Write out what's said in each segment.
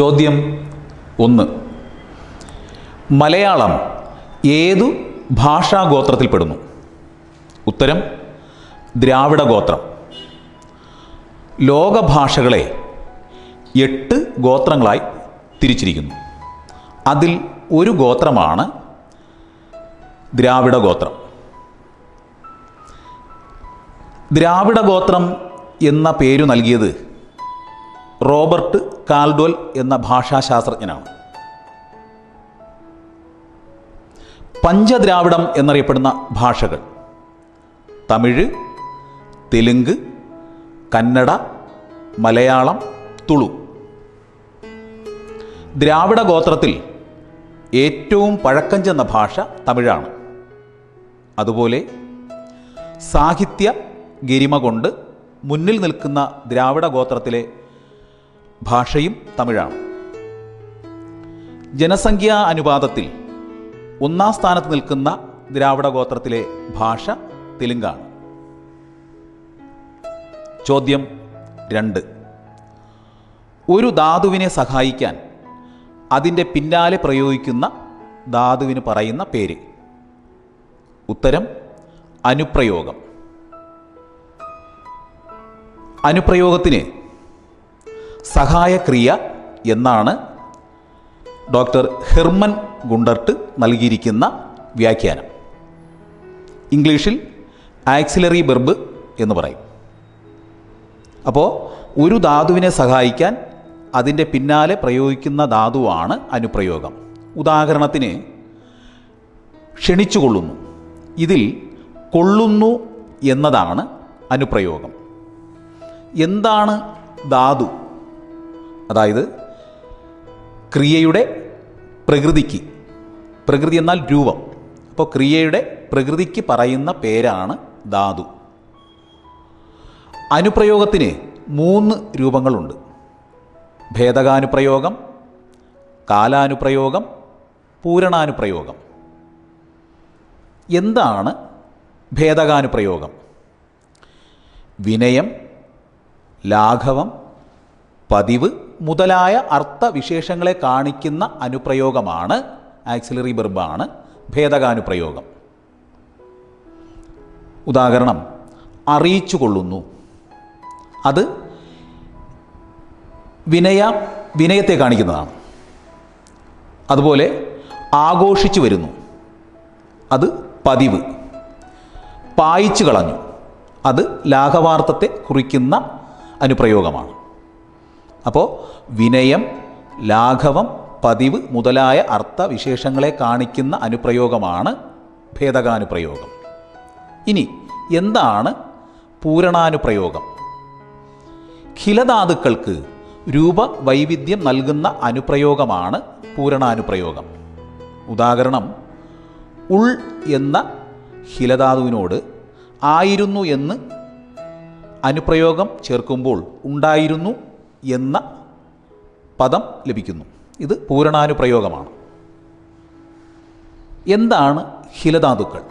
ചോദ്യം ഒന്ന്. മലയാളം ഏതു ഭാഷാഗോത്രത്തിൽപ്പെടുന്നു? ഉത്തരം ദ്രാവിഡ ഗോത്രം ലോകഭാഷകളെ എട്ട് ഗോത്രങ്ങളായി തിരിച്ചിരിക്കുന്നു. അതിൽ ഒരു ഗോത്രമാണ് ദ്രാവിഡ ഗോത്രം ദ്രാവിഡ ഗോത്രം എന്ന പേരു നൽകിയത് റോബർട്ട് കാൽഡോൽ എന്ന ഭാഷാശാസ്ത്രജ്ഞനാണ്. പഞ്ചദ്രാവിഡം എന്നറിയപ്പെടുന്ന ഭാഷകൾ. തമിഴ് തെലുങ്ക് കന്നഡ മലയാളം തുളു. ദ്രാവിഡ ഗോത്രത്തിൽ ഏറ്റവും പഴക്കം ചെന്ന ഭാഷ തമിഴാണ്. അതുപോലെ സാഹിത്യ ഗരിമ കൊണ്ട് മുന്നിൽ നിൽക്കുന്ന ദ്രാവിഡ ഗോത്രത്തിലെ ഭാഷയും തമിഴാണ്. ജനസംഖ്യാ അനുപാതത്തിൽ ഒന്നാം സ്ഥാനത്ത് നിൽക്കുന്ന ദ്രാവിഡ ഗോത്രത്തിലെ ഭാഷ തെലുങ്കാണ്. ചോദ്യം രണ്ട്. ഒരു ധാതുവിനെ സഹായിക്കാൻ അതിന്റെ പിന്നാലെ പ്രയോഗിക്കുന്ന ധാതുവിന് പറയുന്ന പേര്. ഉത്തരം അനുപ്രയോഗം. അനുപ്രയോഗത്തിന് സഹായക്രിയ എന്നാണ് ഡോക്ടർ ഹെർമൻ ഗുണ്ടർട്ട് നൽകിയിരിക്കുന്ന വ്യാഖ്യാനം. ഇംഗ്ലീഷിൽ ആക്സിലറി ബെർബ് എന്ന് പറയും. അപ്പോൾ ഒരു ധാതുവിനെ സഹായിക്കാൻ അതിന്റെ പിന്നാലെ പ്രയോഗിക്കുന്ന ധാതുവാണ് അനുപ്രയോഗം. ഉദാഹരണത്തിന് ക്ഷണിച്ചുകൊള്ളുന്നു. ഇതിൽ കൊള്ളുന്നു എന്നതാണ് അനുപ്രയോഗം. എന്താണ് ധാതു? അതായത് ക്രിയയുടെ പ്രകൃതിക്ക് പ്രകൃതി എന്നാൽ രൂപം. അപ്പോൾ ക്രിയയുടെ പ്രകൃതിക്ക് പറയുന്ന പേരാണ് ധാതു. അനുപ്രയോഗത്തിന് മൂന്ന് രൂപങ്ങളുണ്ട്. ഭേദകാനുപ്രയോഗം കാലാനുപ്രയോഗം പൂരണാനുപ്രയോഗം. എന്താണ് ഭേദകാനുപ്രയോഗം? വിനയം ലാഘവം പതിവ് മുതലായ അർത്ഥവിശേഷങ്ങളെ കാണിക്കുന്ന അനുപ്രയോഗമാണ് ആക്സിലറി ബെർബാണ് ഭേദകാനുപ്രയോഗം. ഉദാഹരണം അറിയിച്ചു കൊള്ളുന്നു അത് വിനയ വിനയത്തെ കാണിക്കുന്നതാണ്. അതുപോലെ ആഘോഷിച്ചു വരുന്നു. അത് പതിവ്. പായിച്ചു കളഞ്ഞു. അത് ലാഘവാർത്ഥത്തെ കുറിക്കുന്ന അനുപ്രയോഗമാണ്. അപ്പോൾ വിനയം ലാഘവം പതിവ് മുതലായ അർത്ഥവിശേഷങ്ങളെ കാണിക്കുന്ന അനുപ്രയോഗമാണ് ഭേദകാനുപ്രയോഗം. ഇനി എന്താണ് പൂരണാനുപ്രയോഗം? ഖിലധാതുക്കൾക്ക് രൂപവൈവിധ്യം നൽകുന്ന അനുപ്രയോഗമാണ് പൂരണാനുപ്രയോഗം. ഉദാഹരണം ഉൾ എന്ന ഹിലധാതുവിനോട് ആയിരുന്നു എന്ന് അനുപ്രയോഗം ചേർക്കുമ്പോൾ ഉണ്ടായിരുന്നു എന്ന പദം ലഭിക്കുന്നു. ഇത് പൂരണാനുപ്രയോഗമാണ്. എന്താണ് ഹിലധാതുക്കൾ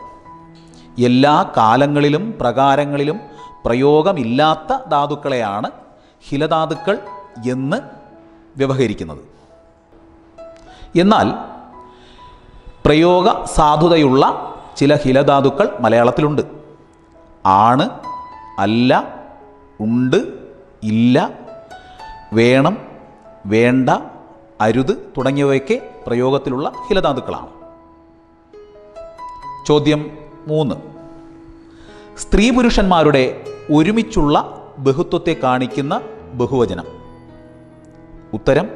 എല്ലാ കാലങ്ങളിലും പ്രകാരങ്ങളിലും പ്രയോഗമില്ലാത്ത ധാതുക്കളെയാണ് ഹിലധാതുക്കൾ എന്ന് വ്യവഹരിക്കുന്നത്. എന്നാൽ പ്രയോഗ സാധുതയുള്ള ചില ഹിലധാതുക്കൾ മലയാളത്തിലുണ്ട്. ആണ് അല്ല ഉണ്ട് ഇല്ല വേണം വേണ്ട അരുത് തുടങ്ങിയവയൊക്കെ പ്രയോഗത്തിലുള്ള ഹിലധാതുക്കളാണ് ചോദ്യം മൂന്ന്. സ്ത്രീ പുരുഷന്മാരുടെ ഒരുമിച്ചുള്ള ബഹുത്വത്തെ കാണിക്കുന്ന ബഹുവചനം. ഉത്തരം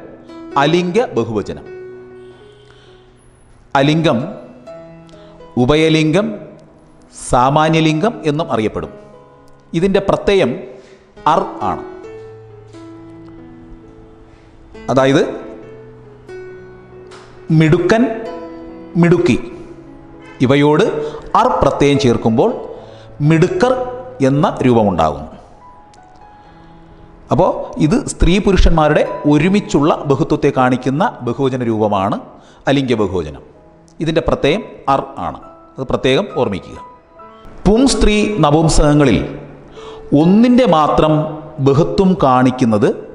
അലിംഗ ബഹുവചനം. അലിംഗം ഉഭയലിംഗം സാമാന്യലിംഗം എന്നും അറിയപ്പെടും. ഇതിന്റെ പ്രത്യയം അർ ആണ്. അതായത് മിടുക്കൻ മിടുക്കി. ഇവയോട് അർ പ്രത്യയം ചേർക്കുമ്പോൾ മിടുക്കർ എന്ന രൂപമുണ്ടാകുന്നു. അപ്പോൾ ഇത് സ്ത്രീ പുരുഷന്മാരുടെ ഒരുമിച്ചുള്ള ബഹുത്വത്തെ കാണിക്കുന്ന ബഹുവചന രൂപമാണ് അലിംഗ ബഹുവചനം ഇതിന്റെ പ്രത്യയം അർ ആണ്. അത് പ്രത്യേകം ഓർമ്മിക്കുക. പും സ്ത്രീ നപുംസകങ്ങളിൽ ഒന്നിന്റെ മാത്രം ബഹുത്വം കാണിക്കുന്നത്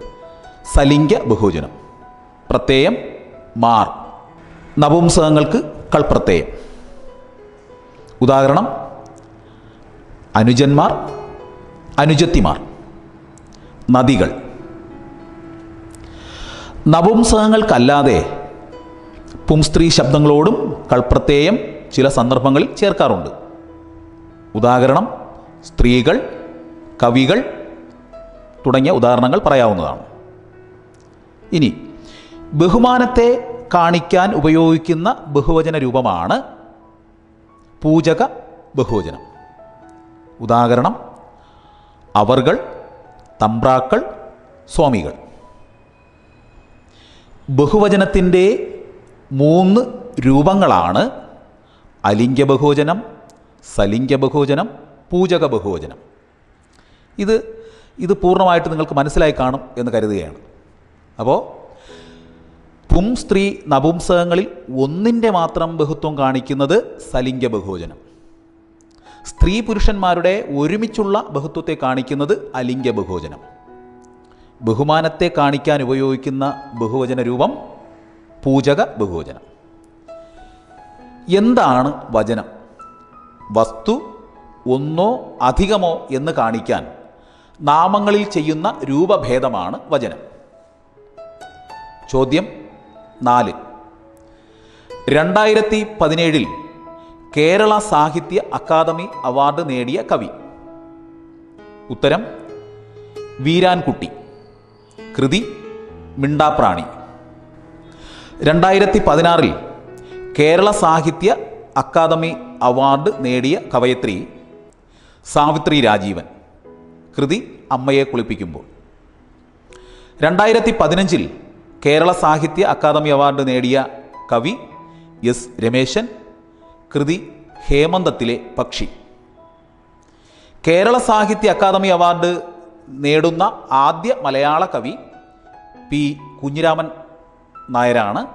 സലിംഗ ബഹുവചനം പ്രത്യയം മാർ. നപുംസകങ്ങൾക്ക് കൾപ്രത്യയം ഉദാഹരണം അനുജന്മാർ അനുജത്തിമാർ. നദികൾ. നപുംസകങ്ങൾക്കല്ലാതെ പുംസ്ത്രീ ശബ്ദങ്ങളോടും കൾപ്രത്യയം ചില സന്ദർഭങ്ങളിൽ ചേർക്കാറുണ്ട്. ഉദാഹരണം സ്ത്രീകൾ കവികൾ തുടങ്ങിയ ഉദാഹരണങ്ങൾ പറയാവുന്നതാണ്. ഇനി ബഹുമാനത്തെ കാണിക്കാൻ ഉപയോഗിക്കുന്ന ബഹുവചന രൂപമാണ് പൂജക ബഹുവചനം. ഉദാഹരണം അവർകൾ തമ്പ്രാക്കൾ സ്വാമികൾ. ബഹുവചനത്തിന്റെ മൂന്ന് രൂപങ്ങളാണ് അലിംഗ ബഹുവചനം സലിംഗ ബഹുവചനം പൂജക ബഹുവചനം. ഇത് ഇത് പൂർണമായിട്ട് നിങ്ങൾക്ക് മനസ്സിലായി കാണും എന്ന് കരുതുകയാണ്. അപ്പോൾ പും സ്ത്രീ നപുംസകങ്ങളിൽ ഒന്നിന്റെ മാത്രം ബഹുത്വം കാണിക്കുന്നത് സലിംഗ ബഹുവചനം. സ്ത്രീ പുരുഷന്മാരുടെ ഒരുമിച്ചുള്ള ബഹുത്വത്തെ കാണിക്കുന്നത് അലിംഗ ബഹുവചനം. ബഹുമാനത്തെ കാണിക്കാൻ ഉപയോഗിക്കുന്ന ബഹുവചന രൂപം പൂജക ബഹുവചനം. എന്താണ് വചനം? വസ്തു ഒന്നോ അധികമോ എന്ന് കാണിക്കാൻ നാമങ്ങളിൽ ചെയ്യുന്ന രൂപഭേദമാണ് വചനം. ചോദ്യം നാല്. രണ്ടായിരത്തി പതിനേഴിൽ കേരള സാഹിത്യ അക്കാദമി അവാർഡ് നേടിയ കവി. ഉത്തരം വീരാൻകുട്ടി. കൃതി മിണ്ടാപ്രാണി. രണ്ടായിരത്തി പതിനാറിൽ കേരള സാഹിത്യ അക്കാദമി അവാർഡ് നേടിയ കവയത്രി സാവിത്രി രാജീവൻ. കൃതി അമ്മയെ കുളിപ്പിക്കുമ്പോൾ. രണ്ടായിരത്തി പതിനഞ്ചിൽ കേരള സാഹിത്യ അക്കാദമി അവാർഡ് നേടിയ കവി എസ് രമേശൻ കൃതി ഹേമന്തത്തിലെ പക്ഷി. കേരള സാഹിത്യ അക്കാദമി അവാർഡ് നേടുന്ന ആദ്യ മലയാള കവി പി കുഞ്ഞിരാമൻ നായരാണ്.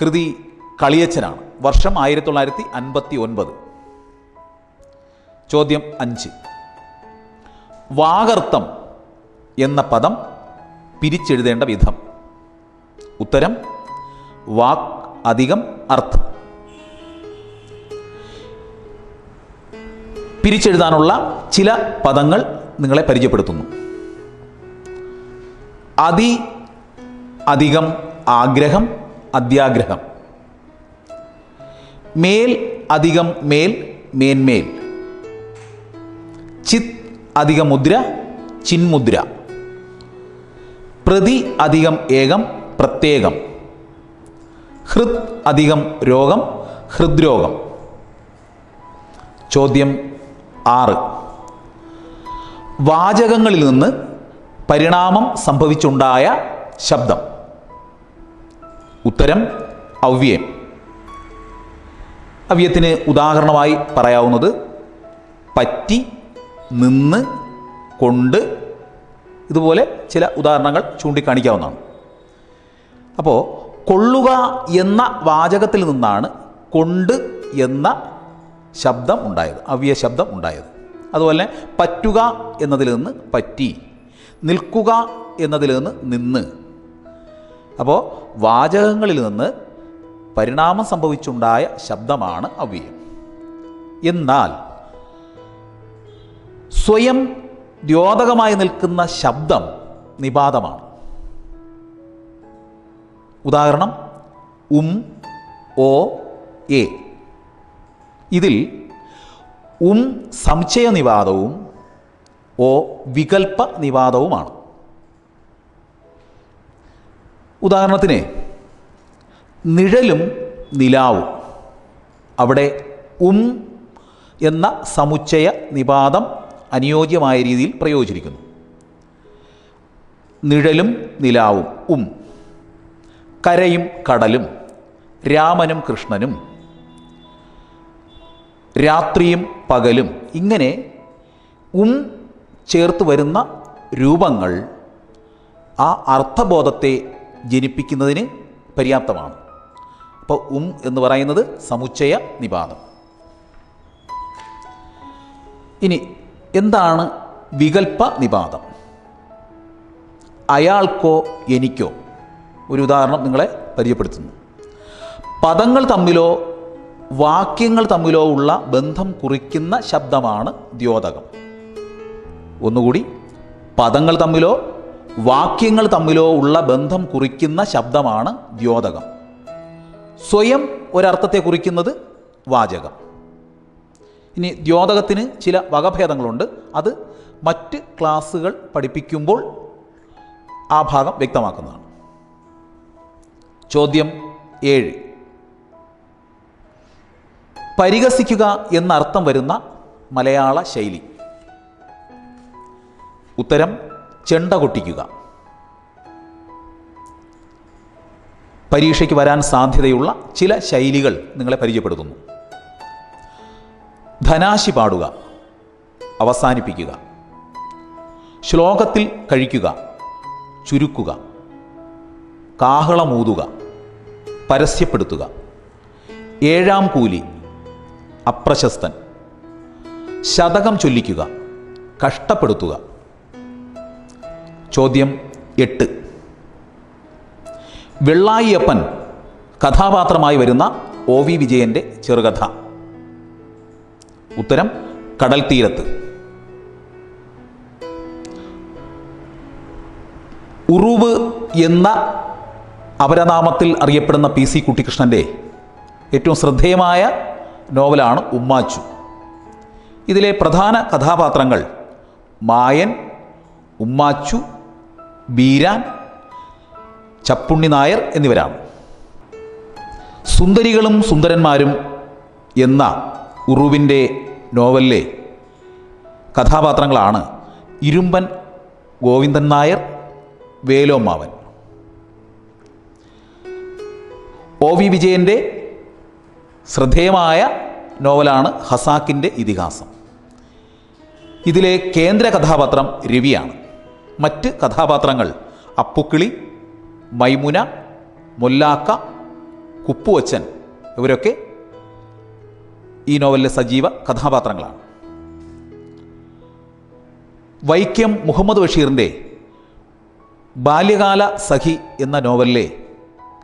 കൃതി കളിയച്ചനാണ്. വർഷം ആയിരത്തി തൊള്ളായിരത്തി അൻപത്തി ഒൻപത് ചോദ്യം അഞ്ച്. വാകർത്തം എന്ന പദം പിരിച്ചെഴുതേണ്ട വിധം. ഉത്തരം വാക് അധികം അർത്ഥം. പിരിച്ചെഴുതാനുള്ള ചില പദങ്ങൾ നിങ്ങളെ പരിചയപ്പെടുത്തുന്നു. അതി അധികം ആഗ്രഹം അത്യാഗ്രഹം. മേൽ അധികം മേൽ മേന്മേൽ. ചിത് അധികം മുദ്ര ചിന്മുദ്ര. പ്രതി അധികം ഏകം പ്രത്യേകം. ഹൃദ് അധികം രോഗം ഹൃദ്രോഗം. ചോദ്യം ആറ്. വാചകങ്ങളിൽ നിന്ന് പരിണാമം സംഭവിച്ചുണ്ടായ ശബ്ദം. ഉത്തരം അവ്യയം. അവ്യത്തിന് ഉദാഹരണമായി പറയാവുന്നത് പറ്റി നിന്ന് കൊണ്ട് ഇതുപോലെ ചില ഉദാഹരണങ്ങൾ ചൂണ്ടിക്കാണിക്കാവുന്നതാണ്. അപ്പോൾ കൊള്ളുക എന്ന വാചകത്തിൽ നിന്നാണ് കൊണ്ട് എന്ന ശബ്ദം ഉണ്ടായത് അവ്യ ശബ്ദം ഉണ്ടായത്. അതുപോലെ പറ്റുക എന്നതിൽ നിന്ന് പറ്റി നിൽക്കുക എന്നതിൽ നിന്ന് നിന്ന്. അപ്പോൾ വാചകങ്ങളിൽ നിന്ന് പരിണാമം സംഭവിച്ചുണ്ടായ ശബ്ദമാണ് അവ്യയം. എന്നാൽ സ്വയം ദ്യോതകമായി നിൽക്കുന്ന ശബ്ദം നിപാതമാണ്. ഉദാഹരണം ഉം ഓ എ. ഇതിൽ ഉം സംശയ നിവാദവും ഓ വികൽപ്പ നിവാദവുമാണ് ഉദാഹരണത്തിന് നിഴലും നിലാവും. അവിടെ ഉം എന്ന സമുച്ചയ നിപാതം അനുയോജ്യമായ രീതിയിൽ പ്രയോഗിച്ചിരിക്കുന്നു. നിഴലും നിലാവും ഉം. കരയും കടലും രാമനും കൃഷ്ണനും രാത്രിയും പകലും ഇങ്ങനെ ഉം ചേർത്ത് വരുന്ന രൂപങ്ങൾ ആ അർത്ഥബോധത്തെ ജനിപ്പിക്കുന്നതിന് പര്യാപ്തമാണ്. അപ്പോൾ ഉം എന്ന് പറയുന്നത് സമുച്ചയ നിപാതം. ഇനി എന്താണ് വികൽപ്പ നിപാതം? അയാൾക്കോ എനിക്കോ ഒരു ഉദാഹരണം നിങ്ങളെ പരിചയപ്പെടുത്തുന്നു. പദങ്ങൾ തമ്മിലോ വാക്യങ്ങൾ തമ്മിലോ ഉള്ള ബന്ധം കുറിക്കുന്ന ശബ്ദമാണ് ദ്യോതകം. ഒന്നുകൂടി പദങ്ങൾ തമ്മിലോ വാക്യങ്ങൾ തമ്മിലോ ഉള്ള ബന്ധം കുറിക്കുന്ന ശബ്ദമാണ് ദ്യോതകം. സ്വയം ഒരർത്ഥത്തെ കുറിക്കുന്നത് വാചകം. ഇനി ദ്യോതകത്തിന് ചില വകഭേദങ്ങളുണ്ട്. അത് മറ്റ് ക്ലാസ്സുകൾ പഠിപ്പിക്കുമ്പോൾ ആ ഭാഗം വ്യക്തമാക്കുന്നതാണ്. ചോദ്യം ഏഴ്. പരിഹസിക്കുക എന്നർത്ഥം വരുന്ന മലയാള ശൈലി. ഉത്തരം ചെണ്ട കൊട്ടിക്കുക. പരീക്ഷയ്ക്ക് വരാൻ സാധ്യതയുള്ള ചില ശൈലികൾ നിങ്ങളെ പരിചയപ്പെടുത്തുന്നു. ധനാശി പാടുക അവസാനിപ്പിക്കുക. ശ്ലോകത്തിൽ കഴിക്കുക ചുരുക്കുക. കാഹളമൂതുക പരസ്യപ്പെടുത്തുക. ഏഴാം കൂലി അപ്രശസ്തൻ. ശതകം ചൊല്ലിക്കുക കഷ്ടപ്പെടുത്തുക. ചോദ്യം എട്ട്. വെള്ളായിയപ്പൻ കഥാപാത്രമായി വരുന്ന ഒ വി വിജയന്റെ ചെറുകഥ. ഉത്തരം കടൽ തീരത്ത്. ഉറുവ് എന്ന അപരനാമത്തിൽ അറിയപ്പെടുന്ന പി സി കുട്ടിക്കൃഷ്ണന്റെ ഏറ്റവും ശ്രദ്ധേയമായ നോവലാണ് ഉമ്മാച്ചു. ഇതിലെ പ്രധാന കഥാപാത്രങ്ങൾ മായൻ ഉമ്മാച്ചു ബീരാൻ ചപ്പുണ്ണി നായർ എന്നിവരാണ്. സുന്ദരികളും സുന്ദരന്മാരും എന്ന ഉറുവിന്റെ നോവലിലെ കഥാപാത്രങ്ങളാണ് ഇരുമ്പൻ ഗോവിന്ദൻ നായർ വേലോമാവൻ. ഒ വി വിജയന്റെ ശ്രദ്ധേയമായ നോവലാണ് ഹസാക്കിന്റെ ഇതിഹാസം. ഇതിലെ കേന്ദ്ര കഥാപാത്രം രവിയാണ്. മറ്റ് കഥാപാത്രങ്ങൾ അപ്പുക്കിളി മൈമുന മൊല്ലാക്ക കുപ്പുവച്ചൻ ഇവരൊക്കെ ഈ നോവലിലെ സജീവ കഥാപാത്രങ്ങളാണ്. വൈക്കം മുഹമ്മദ് ബഷീറിന്റെ ബാല്യകാല സഖി എന്ന നോവലിലെ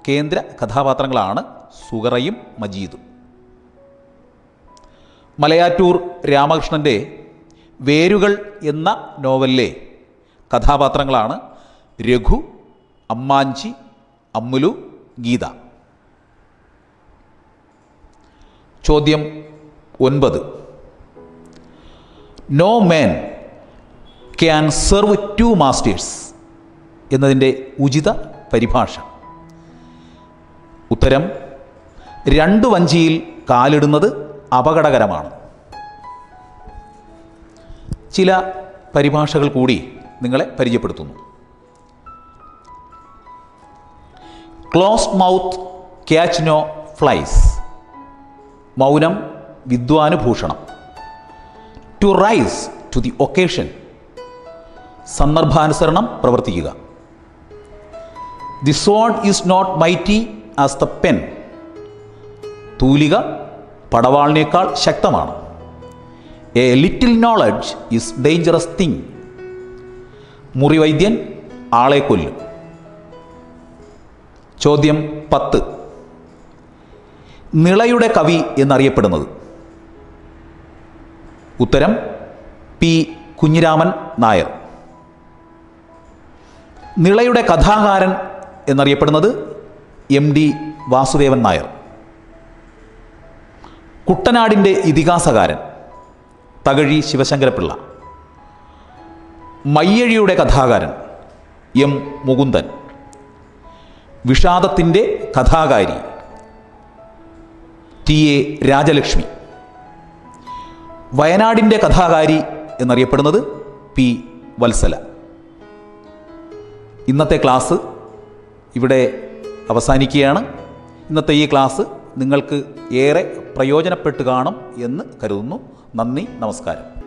കേന്ദ്ര കഥാപാത്രങ്ങളാണ് സുഗറയും മജീദും. മലയാറ്റൂർ രാമകൃഷ്ണന്റെ വേരുകൾ എന്ന നോവലിലെ കഥാപാത്രങ്ങളാണ് രഘു അമ്മാഞ്ചി അമ്മുലു ഗീത. ചോദ്യം ഒൻപത്. No man can serve two masters എന്നതിന്റെ ഉചിത പരിഭാഷ. ഉത്തരം രണ്ട് വഞ്ചിയിൽ കാലിടുന്നത് അപകടകരമാണ്. ചില പരിഭാഷകൾ കൂടി നിങ്ങളെ പരിചയപ്പെടുത്തുന്നു. Close mouth catch no flies മൗനം വിദ്വാനുഭൂഷണം. To rise to the occasion സന്ദർഭാനുസരണം പ്രവർത്തിക്കുക. The sword is not mighty as the pen തൂലിക പടവാളിനേക്കാൾ ശക്തമാണ്. A little knowledge is dangerous thing മുറിവൈദ്യൻ ആളെ കൊല്ലും. ചോദ്യം പത്ത്. നിളയുടെ കവി എന്നറിയപ്പെടുന്നത്. ഉത്തരം പി കുഞ്ഞിരാമൻ നായർ. നിളയുടെ കഥാകാരൻ എന്നറിയപ്പെടുന്നത് എം ഡി വാസുദേവൻ നായർ. കുട്ടനാടിന്റെ ഇതിഹാസകാരൻ തകഴി ശിവശങ്കരപിള്ള മയ്യഴിയുടെ കഥാകാരൻ എം മുകുന്ദൻ. വിഷാദത്തിന്റെ കഥാകാരി ടി എ രാജലക്ഷ്മി. വയനാടിന്റെ കഥാകാരി എന്നറിയപ്പെടുന്നത് പി. വത്സല. ഇന്നത്തെ ക്ലാസ് ഇവിടെ അവസാനിക്കുകയാണ്. ഇന്നത്തെ ഈ ക്ലാസ് നിങ്ങൾക്ക് ഏറെ പ്രയോജനപ്പെട്ട് കാണും എന്ന് കരുതുന്നു. നന്ദി നമസ്കാരം.